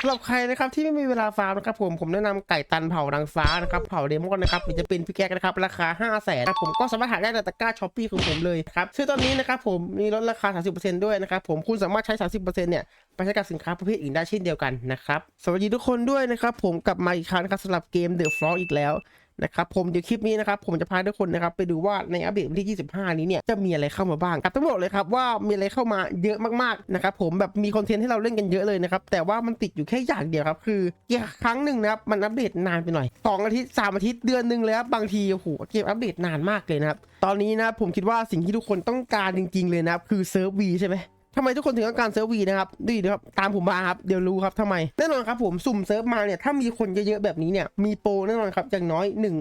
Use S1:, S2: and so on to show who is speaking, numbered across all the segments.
S1: สำหรับใครนะครับที่ไม่มีเวลาฟาร์มนะครับผมผมแนะนำไก่ตันเผานางฟ้านะครับเผาเดมอนนะครับมันจะเป็นพี่แก๊กนะครับราคา 5 0 0แสนครับผมก็สามารถหาได้ในตะกร้าช้อปปี้ของผมเลยครับซึ่งตอนนี้นะครับผมมีลดราคา 30%ด้วยนะครับผมคุณสามารถใช้ 30%เนี่ยไปใช้กับสินค้าประเภทอื่นได้เช่นเดียวกันนะครับสวัสดีทุกคนด้วยนะครับผมกลับมาอีกครั้งนะครับสำหรับเกม The Floor อีกแล้ว นะครับผมเดี๋ยวคลิปนี้นะครับผมจะพาทุกคนนะครับไปดูว่าในอัปเดตวันที่ 25 นี้เนี่ยจะมีอะไรเข้ามาบ้างครับต้องบอกเลยครับว่ามีอะไรเข้ามาเยอะมากๆนะครับผมแบบมีคอนเทนต์ให้เราเล่นกันเยอะเลยนะครับแต่ว่ามันติดอยู่แค่อย่างเดียวครับคือเกมครั้งหนึ่งนะครับมันอัปเดตนานไปหน่อยสองอาทิตย์สามอาทิตย์เดือนหนึ่งเลยครับบางทีโอ้โหเกมอัปเดตนานมากเลยนะครับตอนนี้นะผมคิดว่าสิ่งที่ทุกคนต้องการจริง ๆเลยนะครับคือเซิร์ฟวีใช่ไหม ทำไมทุกคนถึงต้องการเซิร์ฟวีนะครับดูดิครับตามผมมาครับเดี๋ยวรู้ครับทำไมแน่นอนครับผมสุ่มเซิร์ฟมาเนี่ยถ้ามีคนเยอะๆแบบนี้เนี่ยมีโปรแน่นอนครับอย่างน้อยหนึ่ง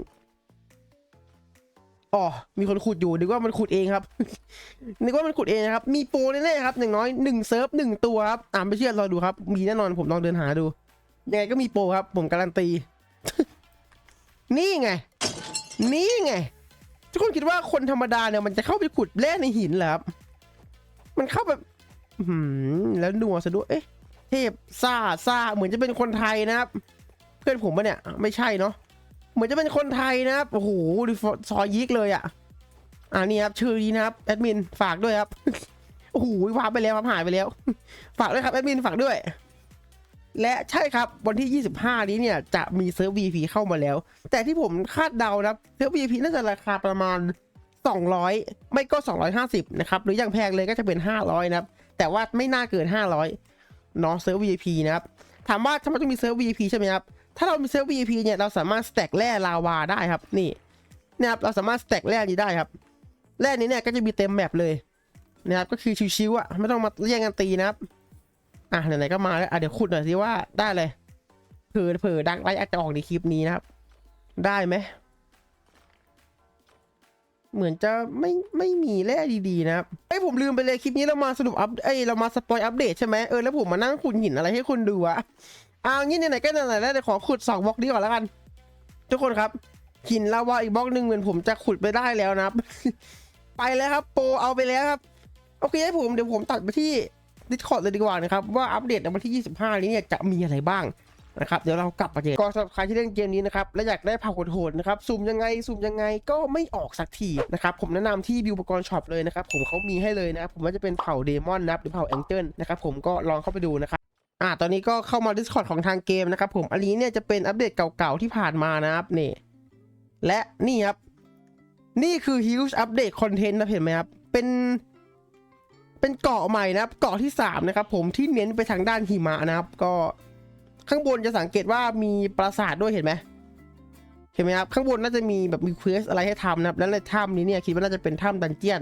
S1: อ๋อมีคนขุดอยู่นึกว่ามันขุดเองครับนึกว่ามันขุดเองนะครับมีโปรแน่ๆครับอย่างน้อยหนึ่งเซิร์ฟหนึ่งตัวครับอ่าไม่เชื่อรอดูครับ มีแน่นอนผมลองเดินหาดูยังไงก็มีโปรครับ ผมการันตี นี่ไง นี่ไง ทุกคนคิดว่าคนธรรมดาเนี่ยมันจะเข้าไปขุดแร่ในหินเหรอครับมันเข้าแบบ แล้วนัวซะด้วยเอ๊ะเทพซ่าซ่าเหมือนจะเป็นคนไทยนะครับ เพื่อนผมปะเนี่ย ไม่ใช่เนาะเหมือนจะเป็นคนไทยนะครับโอ้โหดูซอยยิกเลยอะ่ะอ่านี่ครับชื่อนี้นะครับแอดมินฝากด้วยครับโอ้โหวาไปแล้วครับหายไปแล้ว ฝากด้วยครับแอดมินฝากด้วย และใช่ครับวันที่ 25 นี้เนี่ยจะมีเซิร์ฟ VP เข้ามาแล้ว แต่ที่ผมคาดเดานะครับเซิร์ฟ VP น่าจะราคาประมาณ 200 ไม่ก็ 250 นะครับ หรืออย่างแพงเลยก็จะเป็น 500 นะครับ แต่ว่าไม่น่าเกิน 500เนาะเซิร์ฟ VIP นะครับ ถามว่าทำไมต้องมีเซิร์ฟ VIP ใช่ไหมครับ ถ้าเรามีเซิร์ฟ VIP เนี่ยเราสามารถสแต็กแร่ลาวาได้ครับ นี่นะครับเราสามารถสแต็กแร่นี้ได้ครับแร่นี้เนี่ยก็จะมีเต็มแมปเลยนะครับก็คือชิวๆอะไม่ต้องมาแย่งกันตีนะครับอะไหนๆก็มาแล้วอะเดี๋ยวขุดหน่อยสิว่าได้เลยเผื่อเผื่อดังไลท์อาจจะออกในคลิปนี้นะครับ ได้ไหม เหมือนจะไม่ไม่มีแร่ดีๆนะครับไอ้ผมลืมไปเลยคลิปนี้เรามาสรุปอัพเอ้เรามาสปอยอัปเดตใช่ไหมเออแล้วผมมานั่งขุดหินอะไรให้คุณดูอะเอางี้ไหนๆก็ไหนๆแล้วเดี๋ยวขอขุดสองบล็อกนี้ก่อนแล้วกัน ทุกคนครับหินลาวาอีกบล็อกหนึ่งเหมือนผมจะขุดไปได้แล้วนะครับ ไปแล้วครับ โปรเอาไปแล้วครับ โอเคให้ผมเดี๋ยวผมตัดไปที่ Discord เลยดีกว่านะครับ ว่าอัปเดตในวันที่ 25 นี้เนี่ยจะมีอะไรบ้าง นะครับเดี๋ยวเรากลับมาเจอก็สำหรับใครที่เล่นเกมนี้นะครับและอยากได้ผักโหดๆนะครับสุ่มยังไงสุ่มยังไงก็ไม่ออกสักทีนะครับผมแนะนำที่บิวอุปกรณ์ช็อปเลยนะครับผมเขามีให้เลยนะครับผมว่าจะเป็นเผ่าเดมอนนะครับหรือเผ่าแองเจิลนะครับผมก็ลองเข้าไปดูนะครับอ่าตอนนี้ก็เข้ามา Discord ของทางเกมนะครับผมอันนี้เนี่ยจะเป็นอัปเดตเก่าๆที่ผ่านมานะครับนี่และนี่ครับ นี่คือ Huge Update Content นะเห็นไหมครับ เป็นเป็นเกาะใหม่นะครับ เกาะที่สามนะครับผมที่เน้นไปทางด้านหิมะนะครับ ก็ ข้างบนจะสังเกตว่ามีปราสาทด้วยเห็นไหมเห็นไหมครับข้างบนน่าจะมีแบบมีเควสอะไรให้ทำนะครับแล้วในถ้ำนี้เนี่ยคิดว่าน่าจะเป็นถ้ำดันเจียน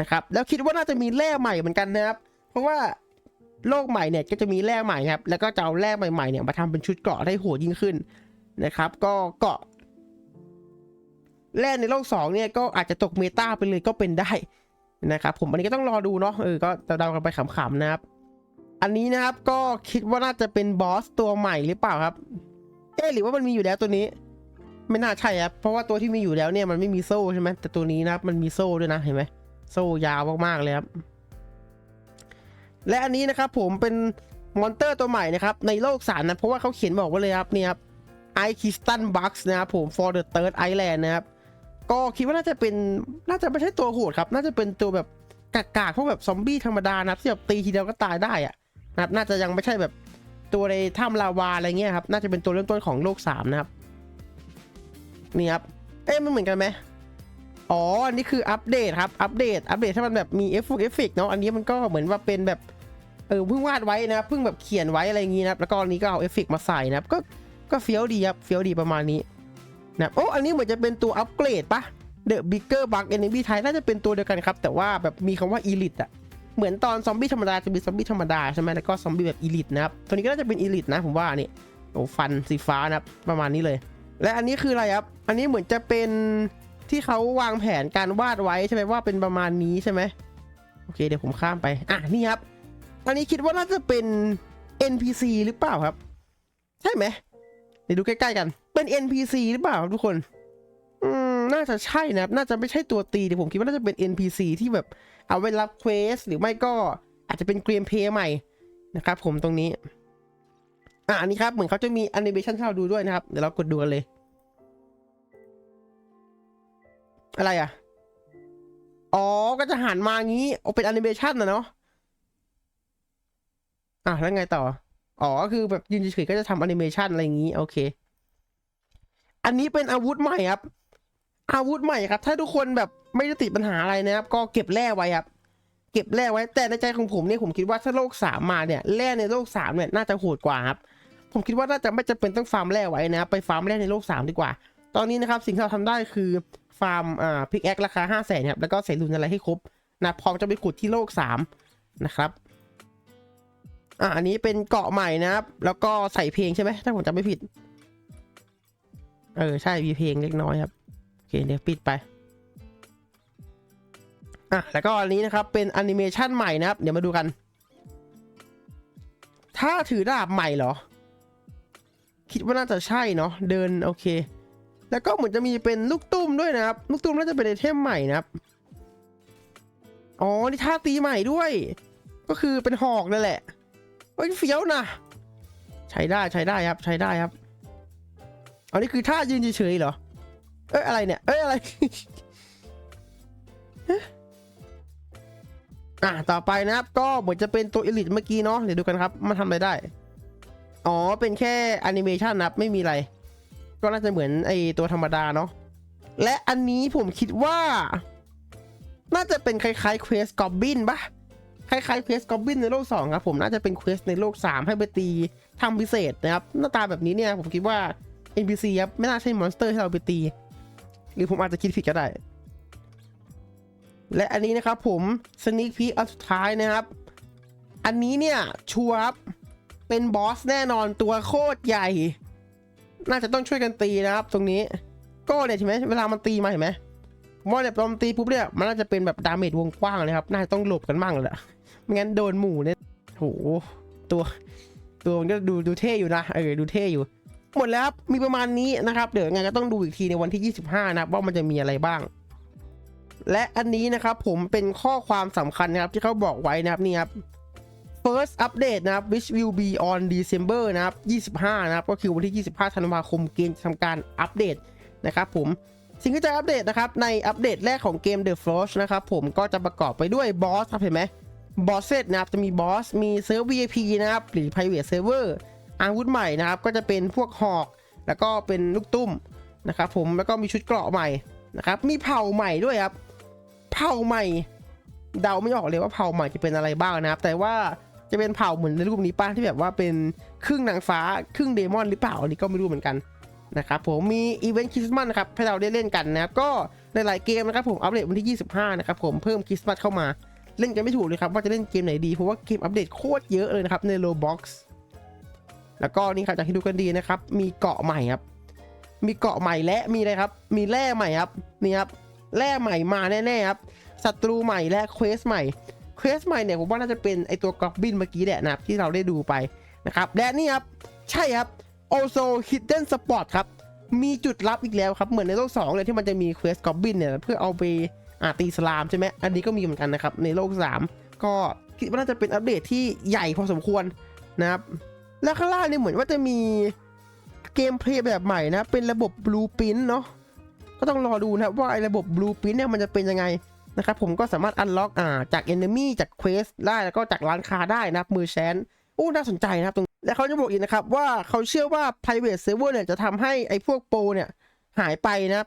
S1: นะครับแล้วคิดว่าน่าจะมีแร่ใหม่เหมือนกันนะครับ เพราะว่าโลกใหม่เนี่ยก็จะมีแร่ใหม่ครับแล้วก็จะเอาแร่ใหม่ๆเนี่ยมาทำเป็นชุดเกราะได้โหดยิ่งขึ้นนะครับ ก็เกาะแร่ในโลกสองเนี่ยก็อาจจะตกเมตาไปเลยก็เป็นได้นะครับ ผมอันนี้ก็ต้องรอดูเนาะเออก็เดาๆกันไปขำๆนะครับ อันนี้นะครับก็คิดว่าน่าจะเป็นบอสตัวใหม่หรือเปล่าครับ เอ๊หรือว่ามันมีอยู่แล้วตัวนี้ ไม่น่าใช่ครับเพราะว่าตัวที่มีอยู่แล้วเนี่ยมันไม่มีโซ่ใช่ไหมแต่ตัวนี้นะครับมันมีโซ่ด้วยนะเห็นไหมโซ่ยาวมากๆเลยครับ และอันนี้นะครับผมเป็นมอนเตอร์ตัวใหม่นะครับในโลกสารนะเพราะว่าเขาเขียนบอกไว้เลยครับนี่ครับไอคิสตันบัคส์นะครับผม for the third island นะครับก็คิดว่าน่าจะเป็นน่าจะไม่ใช่ตัวโหดครับ น่าจะเป็นตัวแบบกากๆพวกแบบซอมบี้ธรรมดานะครับที่แบบตีทีเดียวก็ตายได้อะ นะครับน่าจะยังไม่ใช่แบบตัวในถ้ำลาวาอะไรเงี้ยครับ น่าจะเป็นตัวเริ่มต้นของโลกสามนะครับ นี่ครับ เอ๊ะมันเหมือนกันไหมอ๋อ อันนี้คืออัปเดตครับ อัปเดต อัปเดตถ้ามันแบบมีเอฟเอฟเฟกเนาะ อันนี้มันก็เหมือนว่าเป็นแบบ เออ เพิ่งวาดไว้นะเพิ่งแบบเขียนไว้อะไรอย่างงี้นะครับ แล้วก็อันนี้ก็เอาเอฟเฟกมาใส่นะครับ ก็ ก็เฟี้ยวดีครับ เฟี้ยวดีประมาณนี้นะโอ้ อันนี้เหมือนจะเป็นตัวอัปเกรดปะ The Bigger Bug Enemy Type น่าจะเป็นตัวเดียวกันครับ แต่ว่าแบบมีคำว่า Elite อะ เหมือนตอนซอมบี้ธรรมดาจะมีซอมบี้ธรรมดาใช่ไหมแล้วก็ซอมบี้แบบอีลิทนะครับตัวนี้ก็น่าจะเป็นอีลิทนะผมว่านี่โอ้ฟันสีฟ้านะครับประมาณนี้เลย และอันนี้คืออะไรครับอันนี้เหมือนจะเป็นที่เขาวางแผนการวาดไว้ใช่ไหมว่าเป็นประมาณนี้ใช่ไหมโอเคเดี๋ยวผมข้ามไปอะนี่ครับอันนี้คิดว่าน่าจะเป็น NPC หรือเปล่าครับ ใช่ไหมเดี๋ยวดูใกล้ๆกันเป็น NPC หรือเปล่าครับทุกคน อืม น่าจะใช่นะครับ น่าจะไม่ใช่ตัวตีเดี๋ยวผมคิดว่าน่าจะเป็น NPC ที่แบบเอาไว้รับเควสหรือไม่ก็อาจจะเป็นเกมเพย์ใหม่นะครับผมตรงนี้ อะอันนี้ครับ เหมือนเขาจะมีแอนิเมชันให้เราดูด้วยนะครับ เดี๋ยวเรากดดูกันเลย อะไรอะ อ๋อ ก็จะหันมางี้เอาเป็นแอนิเมชันนะเนาะอะแล้วไงต่อ อ๋อ ก็คือแบบยืนเฉยๆก็จะทำแอนิเมชันอะไรอย่างงี้ โอเค อันนี้เป็นอาวุธใหม่ครับ อาวุธใหม่ครับ ถ้าทุกคนแบบไม่ได้ติดปัญหาอะไรนะครับ ก็เก็บแร่ไว้ครับ เก็บแร่ไว้ แต่ในใจของผมเนี่ยผมคิดว่าถ้าโลกสามมาเนี่ยแร่ในโลกสามเนี่ยน่าจะโหดกว่าครับ ผมคิดว่าน่าจะไม่จำเป็นต้องฟาร์มแร่ไว้นะครับไปฟาร์มแร่ในโลกสามดีกว่า ตอนนี้นะครับสิ่งที่เราทำได้คือฟาร์มอ่าพิกแอคราคาห้าแสนครับแล้วก็ใส่รุนอะไรให้ครบนะพร้อมจะไปขุดที่โลกสามนะครับอ่าอันนี้เป็นเกาะใหม่นะครับ แล้วก็ใส่เพลงใช่ไหมถ้าผมจำไม่ผิด เออใช่มีเพลงเล็กน้อยครับ เคเดี๋ยวปิดไปอะแล้วก็อันนี้นะครับเป็นแอนิเมชันใหม่นะครับ เดี๋ยวมาดูกัน ถ้าถือดาบใหม่เหรอ คิดว่าน่าจะใช่เนาะเดินโอเค แล้วก็เหมือนจะมีเป็นลูกตุ้มด้วยนะครับ ลูกตุ้มน่าจะเป็นไอเทมใหม่นะครับอ๋อนี่ท่าตีใหม่ด้วย ก็คือเป็นหอกนั่นแหละเฮ้ยเฟี้ยวนะใช้ได้ใช้ได้ครับ ใช้ได้ครับอันนี้คือท่ายืนเฉยๆเหรอ เอ้ยอะไรเนี่ย เอ้ยอะไร อะต่อไปนะครับ ก็เหมือนจะเป็นตัวอลิทเมื่อกี้เนาะเดี๋ยวดูกันครับ มันทำอะไรได้ อ๋อ เป็นแค่แอนิเมชันนะครับ ไม่มีอะไร ก็น่าจะเหมือนไอตัวธรรมดาเนาะและอันนี้ผมคิดว่า น่าจะเป็นคล้ายๆเควสกอบบินปะคล้ายๆเควสกอบบินในโลก 2 ครับผมน่าจะเป็นเควสในโลก 3 ให้ไปตีทำพิเศษนะครับ หน้าตาแบบนี้เนี่ยผมคิดว่า NPC ครับไม่น่าใช่มอนสเตอร์ให้เราไปตี หรือผมอาจจะคิดผิดก็ได้ และอันนี้นะครับผมสนิ k พีอันสุดท้ายนะครับ อันนี้เนี่ยชัวร์เป็นบอสแน่นอนตัวโคตรใหญ่ น่าจะต้องช่วยกันตีนะครับ ตรงนี้ก็เนี่ยเห็นไหมเวลามันตีมาเห็นไหมมว่าเนี่ยตอนมันตีปุ๊บเนี่ยมันน่าจะเป็นแบบดาเมจวงกว้างเลยครับ น่าจะต้องหลบกันบ้างเลยแหละไม่งั้นโดนหมู่เนี่ยโหตัวตัวมันก็ดูดูเท่อยู่นะเออดูเท่อยู่ หมดแล้วครับมีประมาณนี้นะครับ เดี๋ยวยังไงก็ต้องดูอีกทีในวันที่ 25 นะครับว่ามันจะมีอะไรบ้าง และอันนี้นะครับผมเป็นข้อความสำคัญนะครับที่เขาบอกไว้นะครับนี่ครับ first update นะครับ which will be on December นะครับ 25 นะครับ ก็คือวันที่ 25 ธันวาคมเกมจะทำการอัปเดตนะครับผมสิ่งที่จะอัปเดตนะครับ ในอัปเดตแรกของเกม The Frost นะครับผมก็จะประกอบไปด้วยบอสครับเห็นไหมบอสเซตนะครับ จะมีบอส มีเซิร์ฟ VIP นะครับ หรือ private server อาวุธใหม่นะครับก็จะเป็นพวกหอก แล้วก็เป็นลูกตุ้มนะครับผมแล้วก็มีชุดเกราะใหม่นะครับมีเผ่าใหม่ด้วยครับ เผ่าใหม่ เดาไม่ออกเลยว่าเผ่าใหม่จะเป็นอะไรบ้างนะครับ แต่ว่าจะเป็นเผ่าเหมือนในรูปนี้ป้าที่แบบว่าเป็นครึ่งนางฟ้าครึ่งเดมอนหรือเปล่าอันนี้ก็ไม่รู้เหมือนกันนะครับผมมีอีเวนต์คริสต์มาสนะครับให้เราได้เล่นกันนะครับก็ในหลายเกมนะครับผมอัปเดตวันที่ 25 นะครับผมเพิ่มคริสต์มาสเข้ามาเล่นกันไม่ถูกเลยครับว่าจะเล่นเกมไหนดีเพราะว่าเกมอัปเดตโคตรเยอะเลยนะครับในโลบ็อกซ์ แล้วก็นี่ครับจากที่ดูกันดีนะครับ มีเกาะใหม่ครับ มีเกาะใหม่และมีอะไรครับ มีแร่ใหม่ครับนี่ครับแร่ใหม่มาแน่ๆครับศัตรูใหม่และเควสใหม่เควสใหม่เนี่ยผมว่าน่าจะเป็นไอตัวกอบบินเมื่อกี้แหละนะครับที่เราได้ดูไปนะครับและนี่ครับใช่ครับ also hidden spot ครับมีจุดลับอีกแล้วครับเหมือนในโลก2เลยที่มันจะมีเควสกอบบินเนี่ยเพื่อเอาไปอาตีสลามใช่ไหมอันนี้ก็มีเหมือนกันนะครับในโลก 3 ก็คิดว่าน่าจะเป็นอัปเดตที่ใหญ่พอสมควรนะครับ แล้วข้างล่างนี่เหมือนว่าจะมีเกมเพลย์แบบใหม่นะ เป็นระบบบลูปินเนาะก็ต้องรอดูนะว่าไอ้ระบบบลูปินเนี่ยมันจะเป็นยังไงนะครับผมก็สามารถอันล็อกอ่าจากเอนเนมี่จากเควสได้แล้วก็จากร้านค้าได้นับมือแชนโอ้น่าสนใจนะครับตรงและเขาจะบอกอีกนะครับว่าเขาเชื่อว่า private server เนี่ยจะทำให้ไอ้พวกโปรเนี่ยหายไปนะ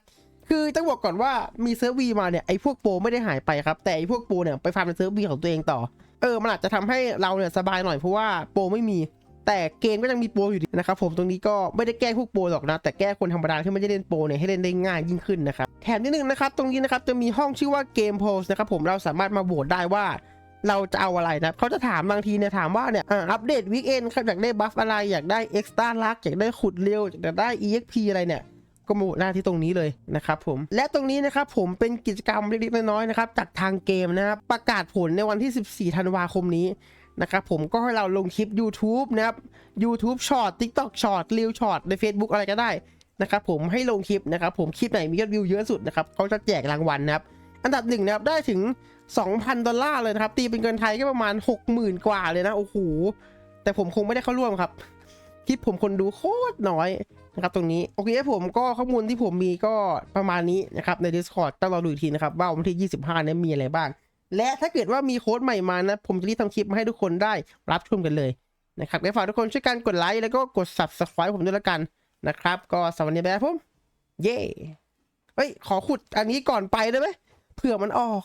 S1: คือต้องบอกก่อนว่ามีเซิร์ฟวีมาเนี่ยไอ้พวกโปรไม่ได้หายไปครับ แต่ไอ้พวกโปรเนี่ยไปฟาร์มในเซิร์ฟวีของตัวเองต่อเออมันอาจจะทำให้เราเนี่ยสบายหน่อยเพราะว่าโปรไม่มี แต่เกมก็ยังมีโปรอยู่ดีนะครับผมตรงนี้ก็ไม่ได้แก้พวกโปรหรอกนะ แต่แก้คนธรรมดาที่ไม่ได้เล่นโปรเนี่ยให้เล่นได้ง่ายยิ่งขึ้นนะครับแถมนิดนึงนะครับตรงนี้นะครับจะมีห้องชื่อว่าเกมโพสนะครับผมเราสามารถมาโหวตได้ว่าเราจะเอาอะไรนะเขาจะถามบางทีเนี่ยถามว่าเนี่ยอัปเดตวีคเอนครับอยากได้บัฟอะไรอยากได้เอ็กซ์ต้าลักอยากได้ขุดเร็วอยากได้ EXP อะไรเนี่ยก็มาโหวตได้ที่ตรงนี้เลยนะครับผมและตรงนี้นะครับผมเป็นกิจกรรมเล็กๆน้อยๆนะครับจากทางเกมนะครับประกาศผลในวันที่ 14 ธันวาคมนี้ นะครับผมก็ให้เราลงคลิป YouTube นะครับ YouTube Short TikTok Short Reel Short ใน Facebook อะไรก็ได้นะครับผมให้ลงคลิปนะครับผมคลิปไหนมียอดวิวเยอะสุดนะครับเขาจะแจกรางวัลนะครับ อันดับหนึ่งนะครับได้ถึง 2,000 ดอลลาร์เลยนะครับตีเป็นเงินไทยก็ประมาณ 60,000 กว่าเลยนะโอ้โหแต่ผมคงไม่ได้เข้าร่วมครับคลิปผมคนดูโคตรน้อยนะครับตรงนี้โอเคผมก็ข้อมูลที่ผมมีก็ประมาณนี้นะครับใน Discord ต้องรอดูอีกทีนะครับว่าวันที่ 25เนี่ยมีอะไรบ้าง และถ้าเกิดว่ามีโค้ดใหม่มานะ ผมจะรีบทำคลิปมาให้ทุกคนได้รับชมกันเลยนะครับก็ฝากทุกคนช่วยกันกดไลค์แล้วก็กด subscribe ผมด้วยละกันนะครับ ก็สวัสดีแบบผม เย้เฮ้ย ขอขุดอันนี้ก่อนไปได้ไหมเผื่อมันออก